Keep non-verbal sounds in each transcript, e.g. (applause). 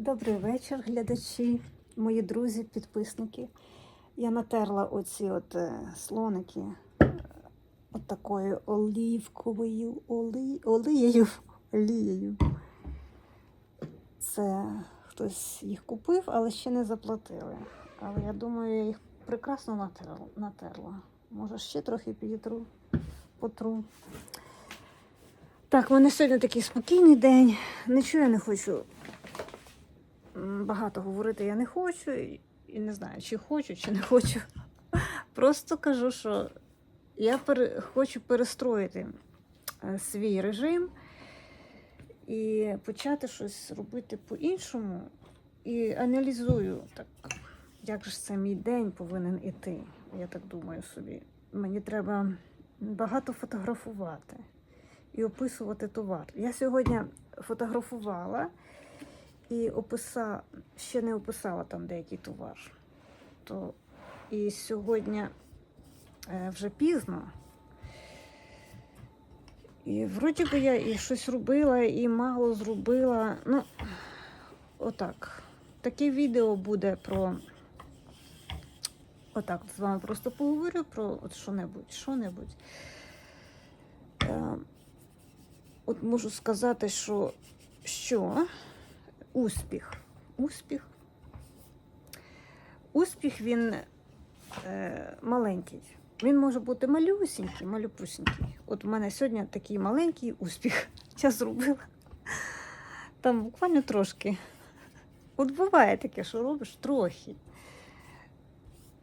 Добрий вечір, глядачі, мої друзі, підписники. Я натерла оці от е, слоники от такою олівковою олією. олією. Це хтось їх купив, але ще не заплатили. Але я думаю, я їх прекрасно натерла. Може, ще трохи підітру, потру. Так, у мене сьогодні такий спокійний день. Нічого я не хочу багато говорити я не хочу, і не знаю, чи хочу, чи не хочу. Просто кажу, що я пере, хочу перестроїти е, свій режим і почати щось робити по-іншому. І аналізую, так, як же це мій день повинен іти. Я так думаю собі. Мені треба багато фотографувати і описувати товар. Я сьогодні фотографувала і описа... ще не описала там деякий товар. То і сьогодні е, вже пізно. І вроді би я і щось робила, і мало зробила. Ну, отак. Таке відео буде про. Отак з вами просто поговорю про от що-небудь, що-небудь. Е, от можу сказати, що що успіх. Успіх. Успіх він е, маленький. Він може бути малюсінький, малюпусінький. От у мене сьогодні такий маленький успіх. (laughs) Я зробила. Там буквально трошки. От буває таке, що робиш трохи.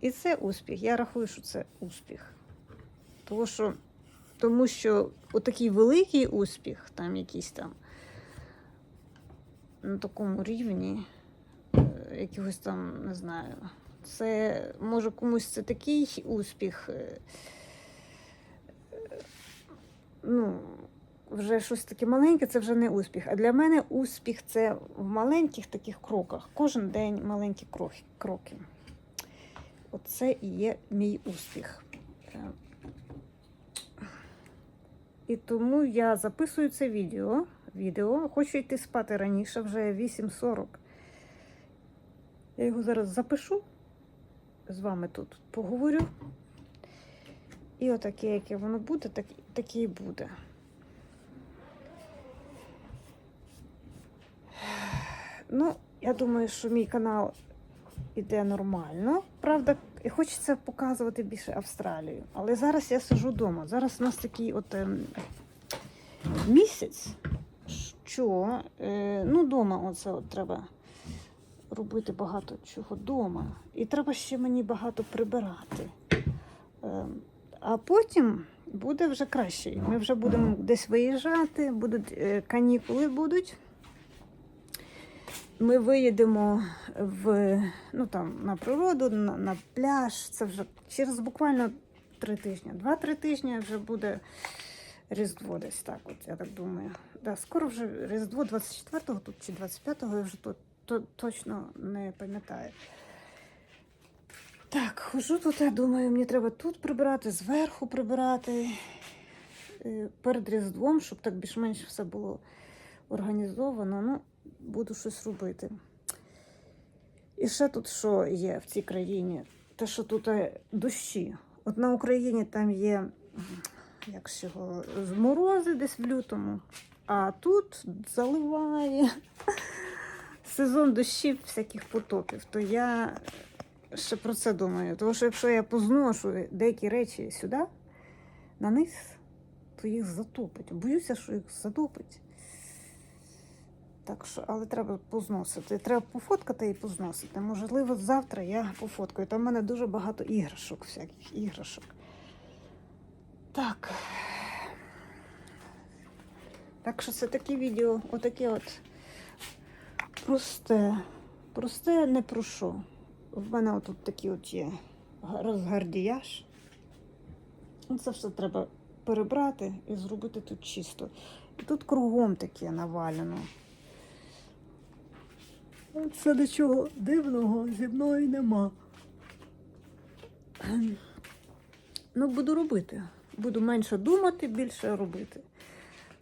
І це успіх. Я рахую, що це успіх. Тому що, тому що отакий великий успіх, там якийсь там на такому рівні, е, якихось там, не знаю, це може комусь це такий успіх. е, е, Ну, вже щось таке маленьке, це вже не успіх. А для мене успіх це в маленьких таких кроках. Кожен день маленькі кроки. Оце і є мій успіх. І тому я записую це відео. Відео. Хочу йти спати раніше, вже 8.40. Я його зараз запишу, з вами тут поговорю. І отаке, яке воно буде, так, таке і буде. Ну, я думаю, що мій канал іде нормально. Правда, і хочеться показувати більше Австралію. Але зараз я сижу вдома. Зараз у нас такий от ем, місяць, що е, ну, вдома оце от треба робити багато чого вдома. І треба ще мені багато прибирати. Е, а потім буде вже краще. Ми вже будемо десь виїжджати, будуть е, канікули будуть. Ми виїдемо в, ну, там, на природу, на, на пляж. Це вже через буквально три тижні. Два-три тижні вже буде Різдво десь так, от, я так думаю. Да, скоро вже Різдво 24-го тут чи 25-го, я вже тут то, точно не пам'ятаю. Так, хожу тут, я думаю, мені треба тут прибирати, зверху прибирати е, перед Різдвом, щоб так більш-менш все було організовано. Ну, буду щось робити. І ще тут що є в цій країні? Те, що тут е, дощі. От на Україні там є як ж його, морози десь в лютому, а тут заливає (laughs) сезон дощів всяких потопів. То я ще про це думаю. Тому що якщо я позношу деякі речі сюди, на низ, то їх затопить. Боюся, що їх затопить. Так що, але треба позносити. Треба пофоткати і позносити. Можливо, завтра я пофоткаю. Там в мене дуже багато іграшок, всяких іграшок. Так. Так що це таке відео, отаке от просте. Просте не про що. В мене отут такий от є розгардіяж. Це все треба перебрати і зробити тут чисто. І тут кругом таке навалено. Це нічого дивного зі мною нема. Ну, буду робити. Буду менше думати, більше робити.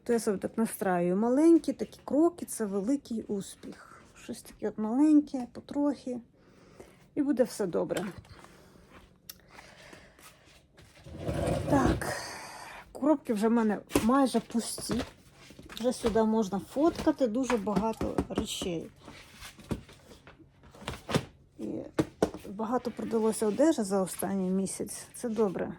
То я себе так настраю. Маленькі такі кроки це великий успіх. щось таке от маленьке, потрохи. І буде все добре. Так, коробки вже в мене майже пусті. Вже сюди можна фоткати дуже багато речей. І багато продалося одежі за останній місяць. Це добре.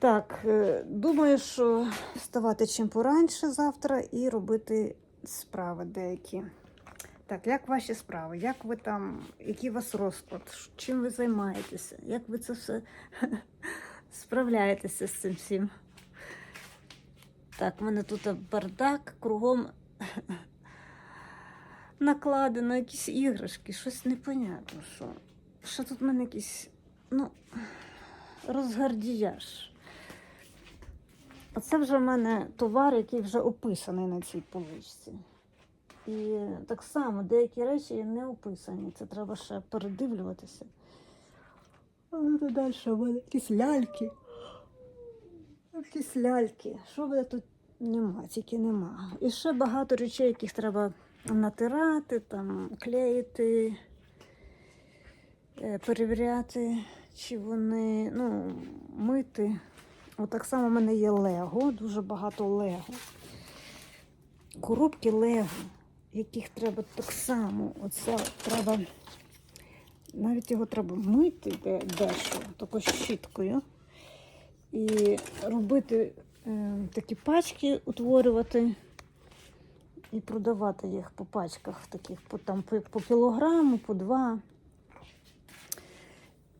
Так, е, думаю, що вставати чим пораньше завтра і робити справи деякі. Так, як ваші справи? Як ви там, який у вас розклад? Чим ви займаєтеся? Як ви це все (laughs) справляєтеся з цим всім? Так, в мене тут бардак, кругом (laughs) накладено якісь іграшки, щось непонятно. Що, що тут в мене якийсь, ну, розгардіяж. Оце вже в мене товар, який вже описаний на цій поличці. І так само деякі речі не описані. Це треба ще передивлюватися. А то далі в мене якісь ляльки. Якісь ляльки. Що буде тут нема, тільки нема. І ще багато речей, яких треба натирати, там, клеїти, е, перевіряти, чи вони, ну, мити. От так само в мене є Лего, дуже багато Лего. Коробки Лего, яких треба так само. Оце треба. Навіть його треба мити де, дещо, такою щіткою. І робити е, такі пачки, утворювати і продавати їх по пачках, таких по, там, по, по кілограму, по два.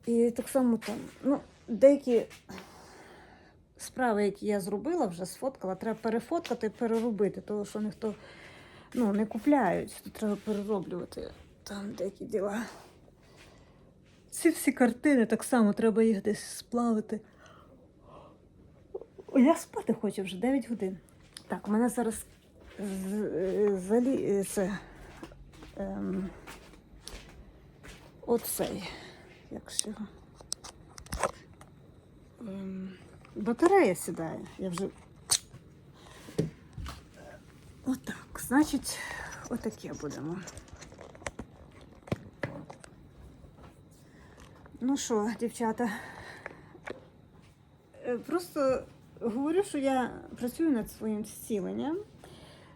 І так само там, ну, деякі справи, які я зробила, вже сфоткала, треба перефоткати, переробити, тому що ніхто ну, не купляють, то треба перероблювати там деякі діла. Ці всі картини так само треба їх десь сплавити. Я спати хочу вже 9 годин. Так, у мене зараз залі... це, ем, оцей, як його. Ем, батарея сідає. Я вже. Отак. Значить, отаке будемо. Ну що, дівчата, е, просто говорю, що я працюю над своїм зціленням.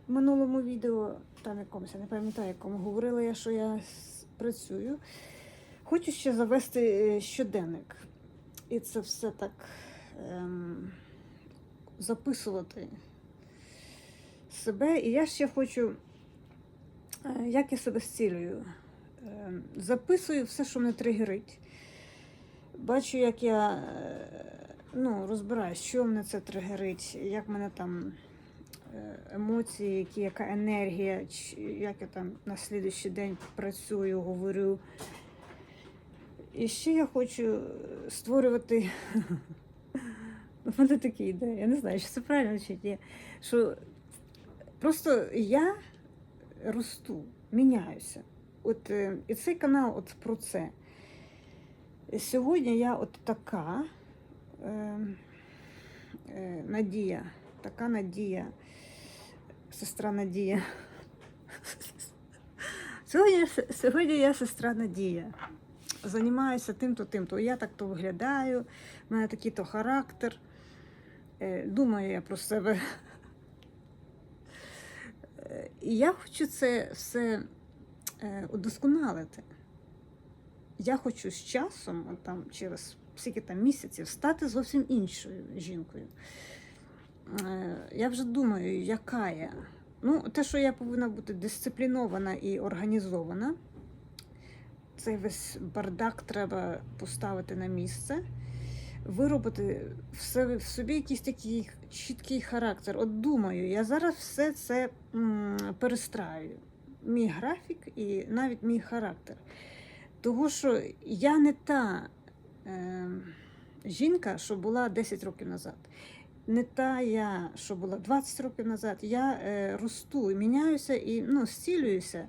В минулому відео, там якомусь, я не пам'ятаю, якому говорила я, що я працюю. Хочу ще завести е, щоденник. І це все так ем, записувати себе. І я ще хочу, е, як я себе зцілюю. Ем, записую все, що мене тригерить. Бачу, як я е, ну, розбираюсь, що мене це тригерить, як мене там е, емоції, які, яка енергія, як я там на слідуючий день працюю, говорю. І ще я хочу створювати. (laughs) (laughs) У мене такі ідеї. Я не знаю, чи це правильно чи ні. Що просто я росту, міняюся. От, е, і цей канал от про це. Сьогодні я от така е, е, Надія, така Надія, сестра Надія. (laughs) Сьогодні, сьогодні я сестра Надія. Займаюся тим-то, тим-то. Я так-то виглядаю, в мене такий-то характер. Е, Думаю я про себе. Е, І я хочу це все е, удосконалити. Я хочу з часом, там через скільки там місяців, стати зовсім іншою жінкою. Я вже думаю, яка я. Ну, те, що я повинна бути дисциплінована і організована. Цей весь бардак треба поставити на місце, виробити в собі якийсь такий чіткий характер. От думаю, я зараз все це м, перестраю. Мій графік і навіть мій характер. Того, що я не та е, жінка, що була 10 років назад. Не та я, що була 20 років назад. Я е, росту, міняюся і ну, зцілююся.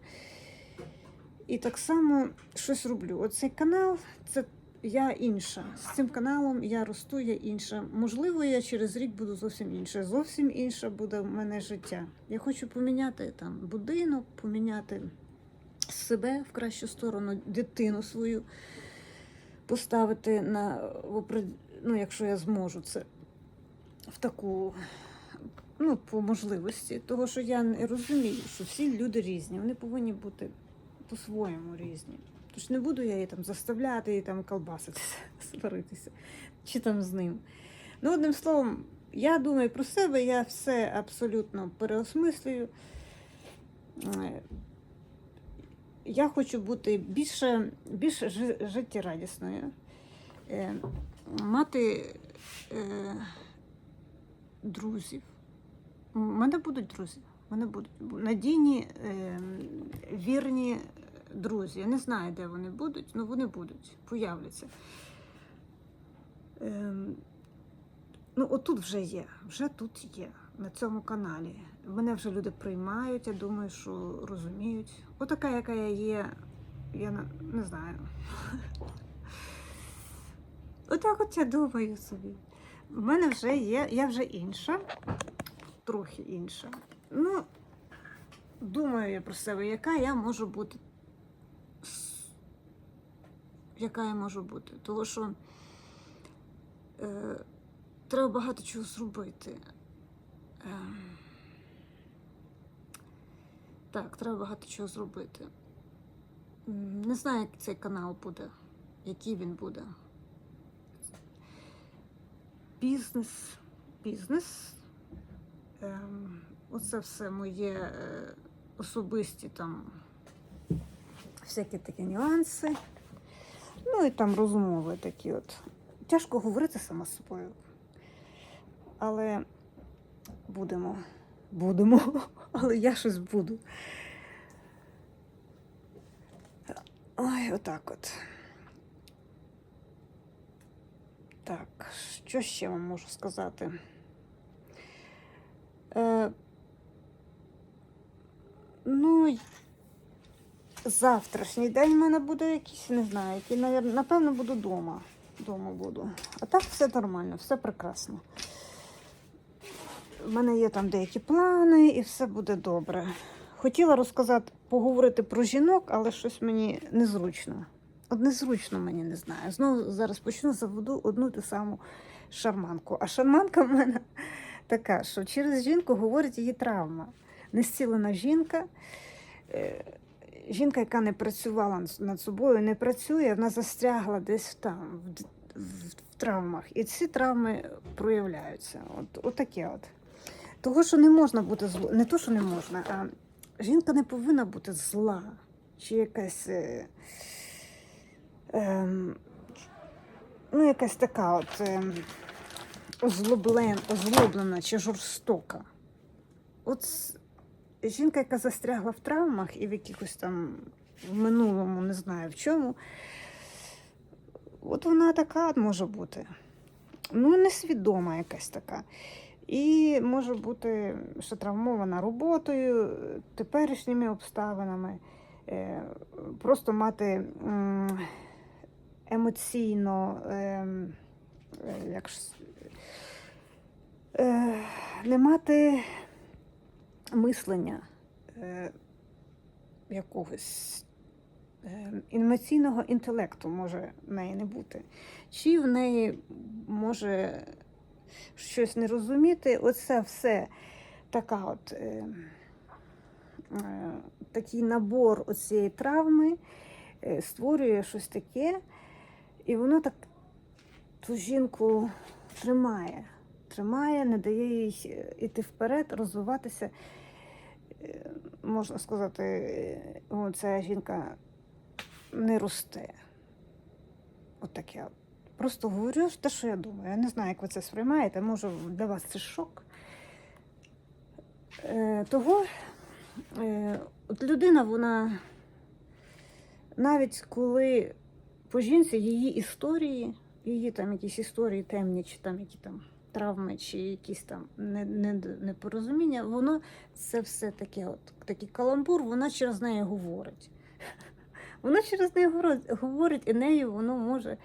І так само щось роблю. Оцей канал це я інша. З цим каналом я росту, я інша. Можливо, я через рік буду зовсім інша. Зовсім інше буде в мене життя. Я хочу поміняти там будинок, поміняти себе в кращу сторону, дитину свою поставити на ну, якщо я зможу це в таку. Ну, по можливості, того, що я не розумію, що всі люди різні, вони повинні бути по-своєму різні. Тож не буду я її там заставляти її там колбаситися, (laughs) сваритися, чи там з ним. Ну, одним словом, я думаю про себе, я все абсолютно переосмислюю. Е, Я хочу бути більше, більш життєрадісною, е, мати е, друзів. У мене будуть друзі. У мене будуть надійні, е, вірні друзі. Я не знаю, де вони будуть, але вони будуть, появляться. Ем, ну, отут вже є, вже тут є, на цьому каналі. Мене вже люди приймають, я думаю, що розуміють. Отака, яка я є, я не, знаю. (laughs) Отак от я думаю собі. В мене вже є, я вже інша, трохи інша. Ну, думаю я про себе, яка я можу бути. Яка я можу бути. Тому що е, треба багато чого зробити. Е, так, треба багато чого зробити. Не знаю, як цей канал буде, який він буде. Бізнес, бізнес. Ем, оце все моє е, особисті там всякі такі нюанси. Ну і там розмови такі от. Тяжко говорити сама з собою. Але будемо. Будемо. (laughs) Але я щось буду. Ой, отак от. Так, що ще вам можу сказати? Е, ну, завтрашній день в мене буде якийсь, не знаю, який, напевно, буду вдома. Дома буду. А так все нормально, все прекрасно. У мене є там деякі плани, і все буде добре. Хотіла розказати, поговорити про жінок, але щось мені незручно. От незручно мені не знаю. Знову зараз почну заведу одну ту саму шарманку. А шарманка в мене (laughs) така, що через жінку говорить її травма. Незцілена жінка. е, Жінка, яка не працювала над- собою, не працює, вона застрягла десь там, в, в, в травмах. І ці травми проявляються. От, от таке от. Того, що не можна бути зло, не то, що не можна, а жінка не повинна бути зла, чи якась. Е, ем, ну, якась така от ем, озлоблен, озлоблена чи жорстока. От жінка, яка застрягла в травмах і в якихось там в минулому, не знаю в чому, от вона така може бути. Ну, несвідома якась така. І може бути ще травмована роботою, теперішніми обставинами, е, просто мати емоційно, ем, е, як ж, е, не мати мислення е, якогось е, емоційного інтелекту може в неї не бути. Чи в неї може щось не розуміти, оце все така от. Е, е, Такий набор оцієї травми е, створює щось таке, і воно так ту жінку тримає, тримає, не дає їй е, іти вперед, розвиватися. Е, Можна сказати, е, ця жінка не росте. От от. Просто говорю те, що я думаю. Я не знаю, як ви це сприймаєте. Може, для вас це шок. Е, того от людина, вона навіть коли по жінці її історії, її там якісь історії темні, чи там які там травми, чи якісь там не- не- непорозуміння, воно це все таке, от такий каламбур, вона через неї говорить. (laughs) Вона через неї говорить, і нею воно може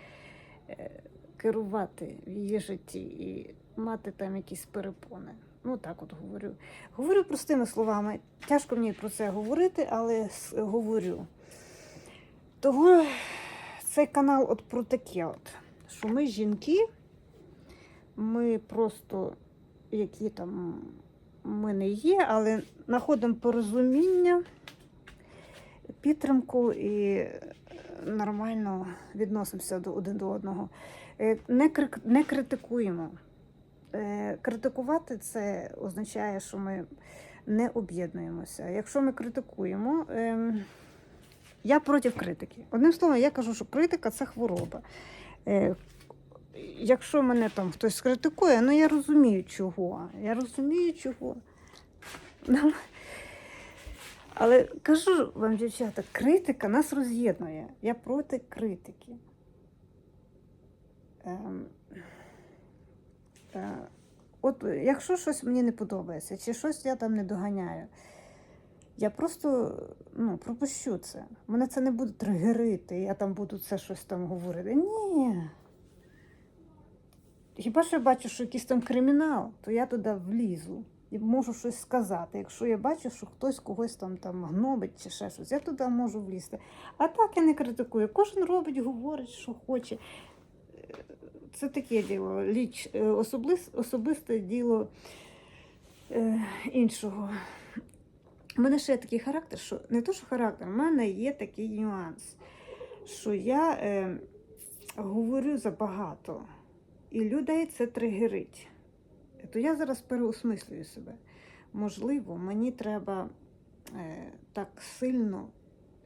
е, керувати в її житті і мати там якісь перепони. Ну так от говорю. Говорю простими словами. Тяжко мені про це говорити, але говорю. Того цей канал от про таке, от, що ми жінки, ми просто які там ми не є, але знаходимо порозуміння, підтримку і нормально відносимося до один до одного. Е, Не, не критикуємо. Е, Критикувати це означає, що ми не об'єднуємося. Якщо ми критикуємо, ем, я проти критики. Одним словом, я кажу, що критика це хвороба. Якщо мене там хтось критикує, ну я розумію чого. Я розумію чого. Ну, Але кажу вам, дівчата, критика нас роз'єднує. Я проти критики. Ем, е, от якщо щось мені не подобається, чи щось я там не доганяю, я просто ну, пропущу це. Мене це не буде тригерити, я там буду це щось там говорити. Ні. Хіба що я бачу, що якийсь там кримінал, то я туди влізу і можу щось сказати. Якщо я бачу, що хтось когось там, там гнобить чи ще щось, я туди можу влізти. А так я не критикую. Кожен робить, говорить, що хоче. Це таке діло, ліч, е, особисте діло е, іншого. У мене ще є такий характер, що не то, що характер, у мене є такий нюанс, що я е, говорю забагато, і людей це тригерить. То я зараз переосмислюю себе. Можливо, мені треба е, так сильно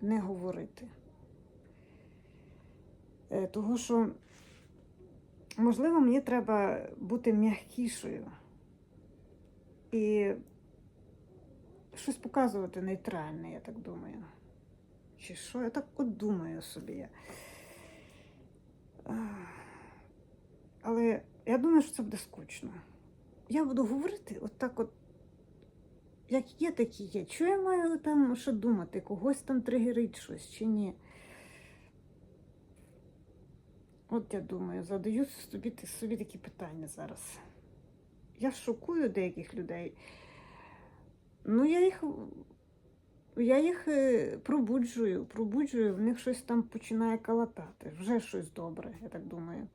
не говорити. Е, того, що, можливо, мені треба бути м'якішою і щось показувати нейтральне, я так думаю. Чи що? Я так от думаю собі. Але я думаю, що це буде скучно. Я буду говорити от так от, як є, так і є. Чого я маю там що думати? Когось там тригерить щось чи ні? От я думаю, задаю собі, собі такі питання зараз. Я шокую деяких людей. Ну, я їх, я їх е, пробуджую, пробуджую, в них щось там починає калатати. Вже щось добре, я так думаю.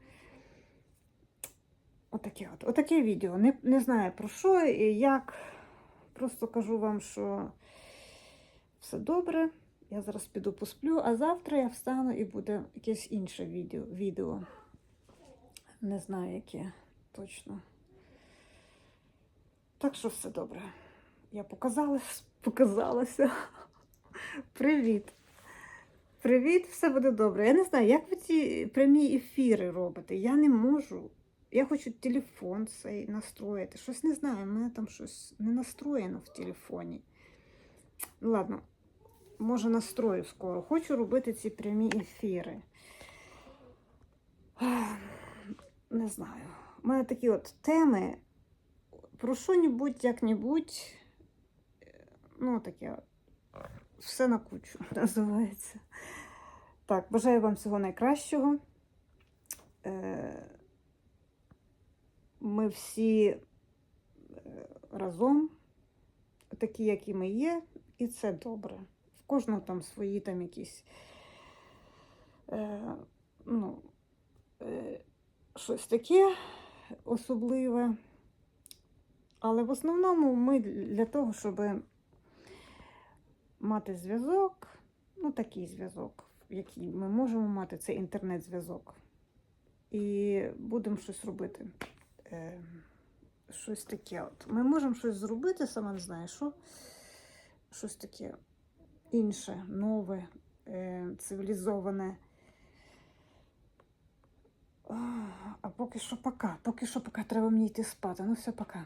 Отаке от. Отаке відео. Не, не знаю про що і як. Просто кажу вам, що все добре. Я зараз піду посплю, а завтра я встану і буде якесь інше відео. відео. Не знаю, яке точно. Так що все добре. Я показалась, (laughs) показалася. Привіт. Привіт, все буде добре. Я не знаю, як ви ці прямі ефіри робите. Я не можу. Я хочу телефон цей настроїти. Щось не знаю, в мене там щось не настроєно в телефоні. Ладно, може настрою скоро. Хочу робити ці прямі ефіри. Не знаю. У мене такі от теми. Про що-небудь, як-небудь. е, Ну, таке. Все на кучу (laughs) називається. Так, бажаю вам всього найкращого. Ми всі е, разом, такі, які ми є, і це добре. В кожного там свої там якісь е, ну, е, щось таке особливе. Але в основному ми для того, щоб мати зв'язок, ну такий зв'язок, який ми можемо мати, це інтернет-зв'язок. І будемо щось робити. Е, щось таке. От. Ми можемо щось зробити, сама не знаю, що. Щось таке інше, нове, е, цивілізоване. А поки що пока. Поки що пока треба мені йти спати. Ну все, пока.